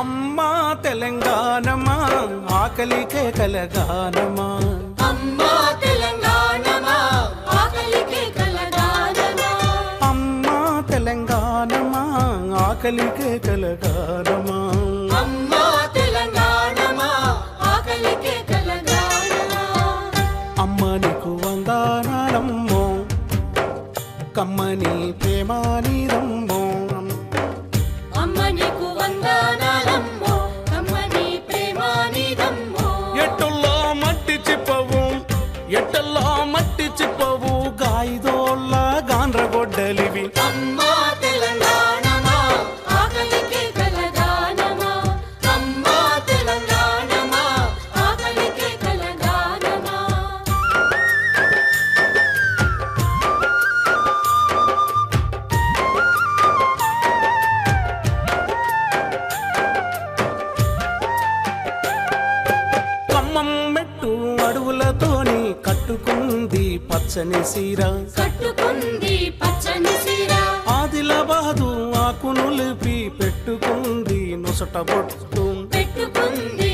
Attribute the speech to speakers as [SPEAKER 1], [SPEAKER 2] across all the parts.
[SPEAKER 1] అమ్మా తెలంగాణమా ఆకలికే కలగానమా.
[SPEAKER 2] అమ్మా తెలంగాణమా ఆకలికే కలగానమా.
[SPEAKER 1] అమ్మా తెలంగాణమా ఆకలికే కలగానమా.
[SPEAKER 2] అమ్మా తెలంగాణమా ఆకలికే కలగానమా.
[SPEAKER 1] అమ్మ నీకు వందనాలమ్మో కమ్మని ప్రేమానిదమ్మో ఎట్టల్లో మట్టి చిప్పవు గాయదోళ్ళ గాండ్రగొడ్డలివి.
[SPEAKER 2] అమ్మా!
[SPEAKER 1] కట్టుకుంది పచ్చని సీర
[SPEAKER 2] కట్టుకుంది పచ్చని సీర
[SPEAKER 1] ఆదిలాబాదు ఆకునులిపి పెట్టుకుంది నొసట బొట్టు.
[SPEAKER 2] పెట్టుకుంది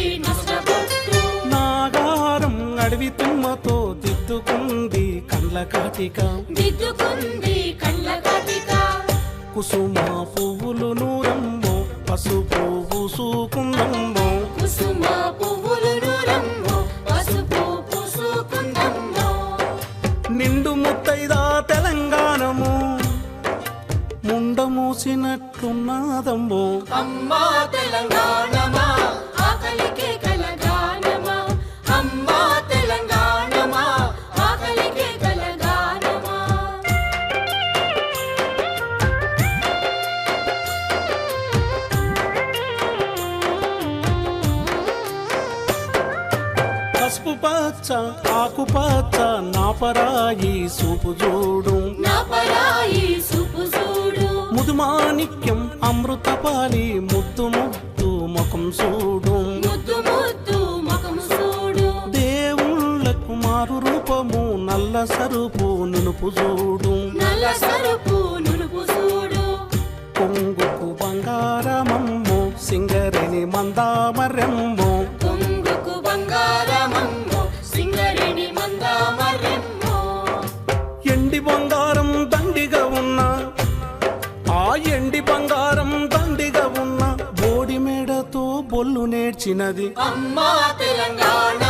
[SPEAKER 1] నాగారం అడవి తుమ్మతో దిద్దుకుంది కండ్ల కాటిక.
[SPEAKER 2] దిద్దుకుంది కళ్ళ కాటిక.
[SPEAKER 1] కుసుమ పువ్వులు నూరమ్మో పసుపు పూసుకుందమ్మో
[SPEAKER 2] కుసుమ
[SPEAKER 1] మూసినట్లున్నదమ్మో
[SPEAKER 2] అమ్మా తెలంగాణమా ఆకలికే కలగానమా. అమ్మా తెలంగాణమా ఆకలికే కలగానమా.
[SPEAKER 1] పసుపు పచ్చ ఆకుపచ్చ నాపరాయి సూపు చూడు.
[SPEAKER 2] నా పరాయి
[SPEAKER 1] ముదుమాణిక్యం అమృతపాలి ముద్దు ముద్దు ముఖం చూడు
[SPEAKER 2] ముద్దు ముద్దు ముఖం చూడు
[SPEAKER 1] దేవుళ్ళకు మారు రూపము నల్ల సరుపు నునుపు చూడు
[SPEAKER 2] నల్ల సరుపు నునుపు చూడు
[SPEAKER 1] కొంగుకు బంగారమమ్మో సింగరిని మందామరెమ్మో. వచ్చినది.
[SPEAKER 2] అమ్మా
[SPEAKER 1] తెలంగాణ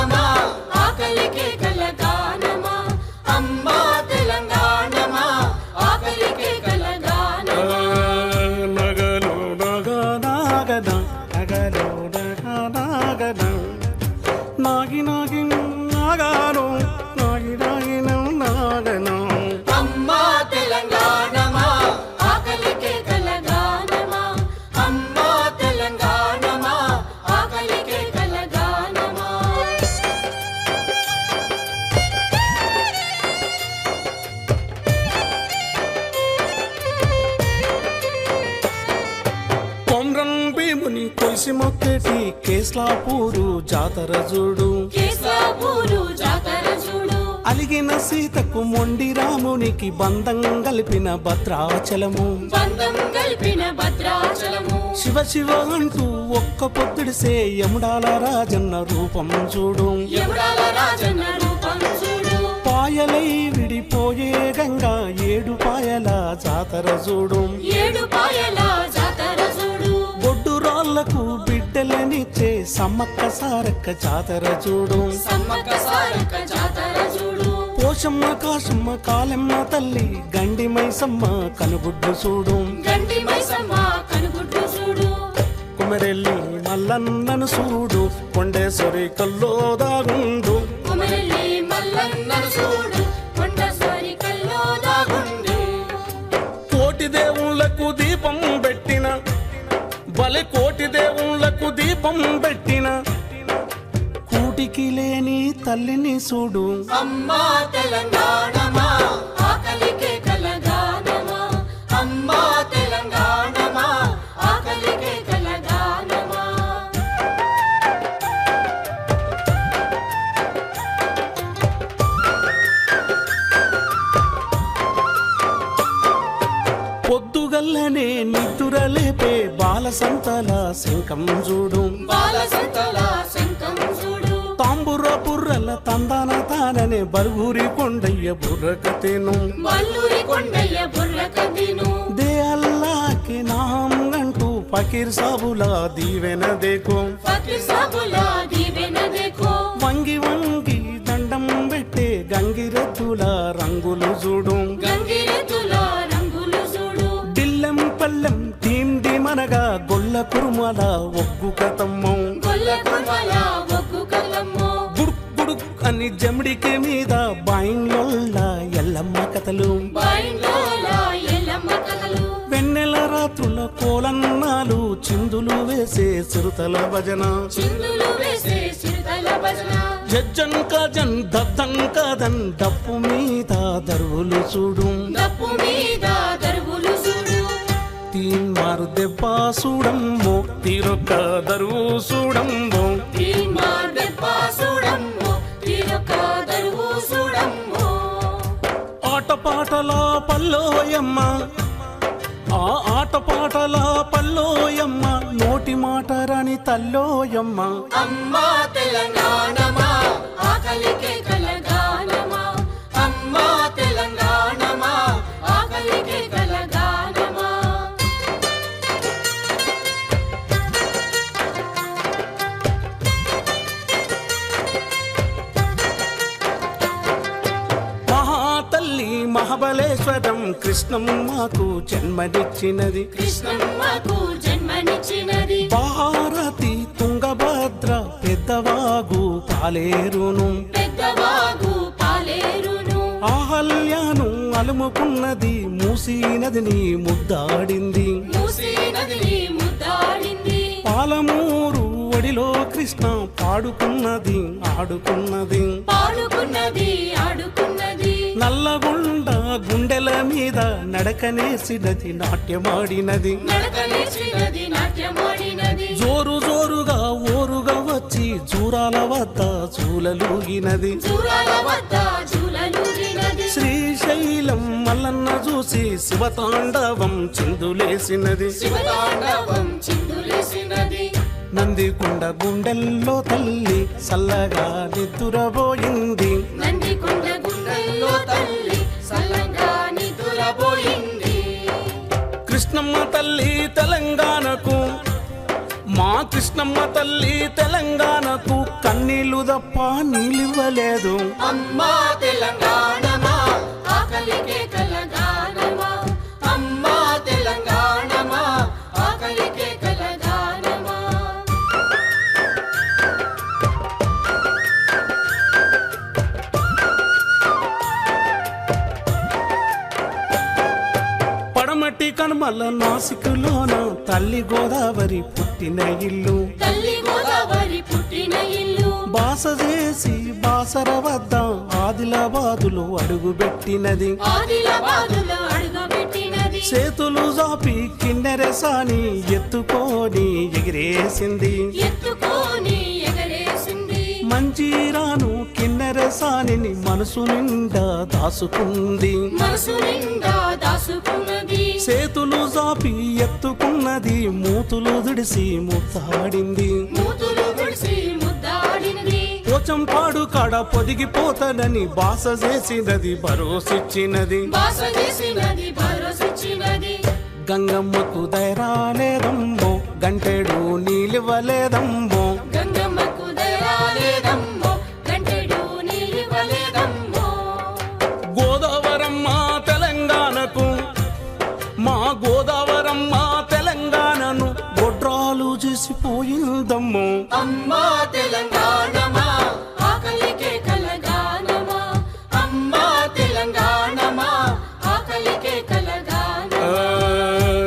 [SPEAKER 1] జాతర చూడు అలిగిన సీతకు మొండి రామునికి బంధం కలిపిన భద్రాచలము. శివ శివ అంటూ ఒక్క పొద్దుడిసే యముడాల రాజన్న రూపం చూడు. పాయలై విడిపోయే గంగా ఏడు పాయల జాతర చూడు
[SPEAKER 2] ఏడు పాయల జాతర చూడు
[SPEAKER 1] బొడ్డు రాళ్ళకు బిడ్డలనిచ్చే సమ్మక్క సారక్క జాతర చూడు.
[SPEAKER 2] సమ్మక్క సారక్క జాతర చూడు.
[SPEAKER 1] పోషమ్మ కాశమ్మ కాలెమ్మ తల్లి గండి మైసమ్మ కనుగుడ్డు చూడు.
[SPEAKER 2] గండి మైసమ్మ కనుగుడ్డు చూడు.
[SPEAKER 1] కుమరెల్లి మల్లన్నను చూడు కొండేశ్వరి కల్లో దాగుండు. దీపం పెట్టిన కూటికి లేని తల్లిని చూడు.
[SPEAKER 2] అమ్మా
[SPEAKER 1] తెలంగాణ బాల సంతల శంఖం చూడు.
[SPEAKER 2] బాల సంతల శంఖం చూడు.
[SPEAKER 1] తాంబుర బుర్రల తందాన తాననే బరుగురి కొండయ్య బుర్రకతేను
[SPEAKER 2] వల్లూరి కొండయ్య బుర్ర కదిను
[SPEAKER 1] దే అల్లాకి నాం అంటూ ఫకీర్ సాబులా దీవెన దేకో.
[SPEAKER 2] ఫకీర్ సాబుల దీవెన దేఖో
[SPEAKER 1] వంగి వంగి దండం పెట్టే గంగిరెద్దుల రంగులు చూడు.
[SPEAKER 2] గంగిరెద్దుల
[SPEAKER 1] గొల్ల కురుమల ఒగ్గు కతమ్మం గుడుక్ గుడుక్ అని జమిడికి మీద బాయింగ్లొల్ల ఎల్లమ్మ కథలు. వెన్నెల రాత్రుల కోలన్నాలు చిందులు వేసే చిరుతల భజన. జజ్జన్ కజన్ దద్దన్ కదన్ డప్పు మీద దరువులు చూడు.
[SPEAKER 2] దప్పు మీద దరువులు
[SPEAKER 1] దెబ్బ చూడమ్మో తీరొక్క దరువు చూడమ్మో ఆటపాటల పల్లోయమ్మ ఆ ఆటపాటల పల్లోయమ్మ నోటి మాట రాని తల్లోయమ్మ.
[SPEAKER 2] అమ్మా తెలంగాణమా ఆకలికే కలగానమా
[SPEAKER 1] మహాబలేశ్వరం కృష్ణమ్మకు జన్మనిచ్చినది.
[SPEAKER 2] కృష్ణమ్మకు జన్మనిచ్చినది.
[SPEAKER 1] భారతి తుంగభద్ర పెద్దవాగు పాలేరును.
[SPEAKER 2] పెద్దవాగు పాలేరును.
[SPEAKER 1] ఆహల్యాను అలుముకున్నది మూసీ నదిని ముద్దాడింది.
[SPEAKER 2] మూసీ నదిని ముద్దాడింది.
[SPEAKER 1] పాలమూరు ఒడిలో కృష్ణ పాడుకున్నది ఆడుకున్నది.
[SPEAKER 2] పాడుకున్నది ఆడుకున్నది.
[SPEAKER 1] నల్లగొండ గుండెల మీద నడకనేసినది నాట్యమాడినది. జోరు జోరుగా ఓరుగా వచ్చి జూరాల వద్ద
[SPEAKER 2] జూలలూగినది.
[SPEAKER 1] శ్రీశైలం మల్లన్న చూసి శివతాండవం చిందులేసినది. నందికొండ గుండెల్లో తల్లి సల్లగా నిద్దురబోయింది.
[SPEAKER 2] నందికొండ తల్లి
[SPEAKER 1] కృష్ణమ్మ తల్లి తెలంగాణకు మా కృష్ణమ్మ తల్లి తెలంగాణకు కన్నీళ్ళు తప్ప నీళ్ళివ్వలేదు
[SPEAKER 2] అమ్మా ఆకలికే
[SPEAKER 1] కనుమల నాసికులోన తల్లి గోదావరి పుట్టిన ఇల్లు.
[SPEAKER 2] తల్లి గోదావరి పుట్టిన ఇల్లు.
[SPEAKER 1] బాస చేసి బాసర వద్ద ఆదిలాబాదులో అడుగుపెట్టినది
[SPEAKER 2] ఆదిలాబాదులో అడుగుపెట్టినది
[SPEAKER 1] చేతులు జాపి కిన్నెరసాని ఎత్తుకొని ఎగిరేసింది.
[SPEAKER 2] ఎత్తుకొని
[SPEAKER 1] మంజీరాను మనసు నిండా దాసుకుంది.
[SPEAKER 2] మనసు నిండా దాసుకున్నది.
[SPEAKER 1] చేతులు జాపి ఎత్తుకున్నది మూతులు దిడిసి
[SPEAKER 2] ముద్దాడినది
[SPEAKER 1] పోచంపాడు కాడ పొదిగిపోతానని బాస చేసినది భరోసిచ్చినది.
[SPEAKER 2] బాస చేసినది భరోసిచ్చినది.
[SPEAKER 1] గంగమ్మకు దైరాలేదమ్మో గంటెడు నీలివ్వలేదమ్మో. గోదావరమ్మ తెలంగాణకు మా గోదావరమ్మ తెలంగాణను గొడ్రాలు చేసిపోయిందమ్మో
[SPEAKER 2] అమ్మా తెలంగాణమా ఆకలికే కలగానమా. అమ్మా తెలంగాణమా ఆకలికే కలగానమా.
[SPEAKER 1] ఆ,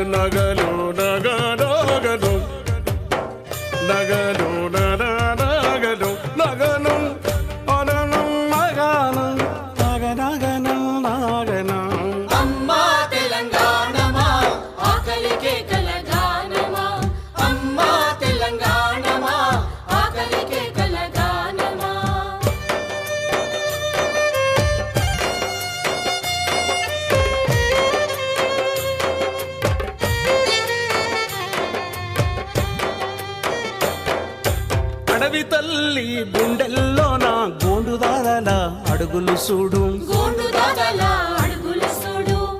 [SPEAKER 1] నగలు నగలు నగనగలు చూడు.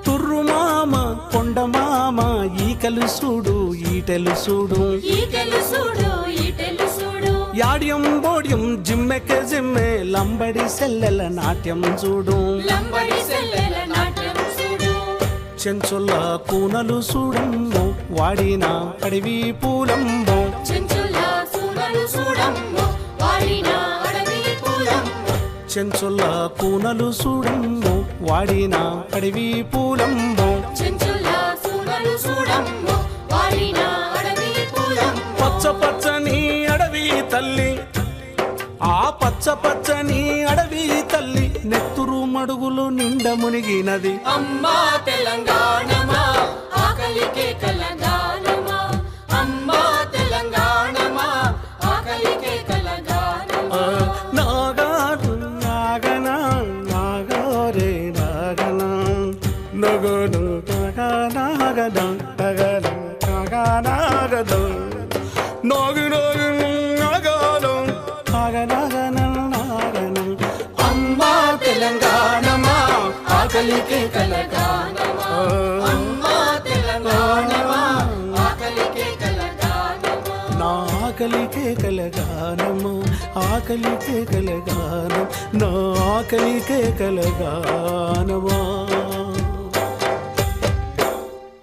[SPEAKER 1] తుర్రు మామ కొండ మామ ఈకలు చూడు ఈటెలు చూడు. యాడ్యం బోడ్యం జిమ్మెకే జిమ్మె లంబడి సెల్లెల నాట్యం చూడు.
[SPEAKER 2] లంబడి సెల్లెల నాట్యం చూడు.
[SPEAKER 1] చెంచుల కూనలు చూడమ్మో వాడిన అడవి పూలమ్మో.
[SPEAKER 2] చెంచుల సూనలు చూడమ్ము. పూలమ్ము
[SPEAKER 1] చెంచుల కూనలు చూడమ్మో వాడిన అడవి పూలమ్మో పచ్చ పచ్చని అడవి తల్లి ఆ పచ్చ పచ్చని అడవి తల్లి నెత్తురు మడుగులు నిండ మునిగినది.
[SPEAKER 2] అమ్మా ఆకలికే కలగానమా
[SPEAKER 1] ఆకలికి
[SPEAKER 2] కలగానమా? అమ్మా తెలంగాణమా ఆకలికే కలగానమా?
[SPEAKER 1] నా ఆకలికే కలగానము? ఆకలికే కలగానం నా ఆకలికే కలగానమా?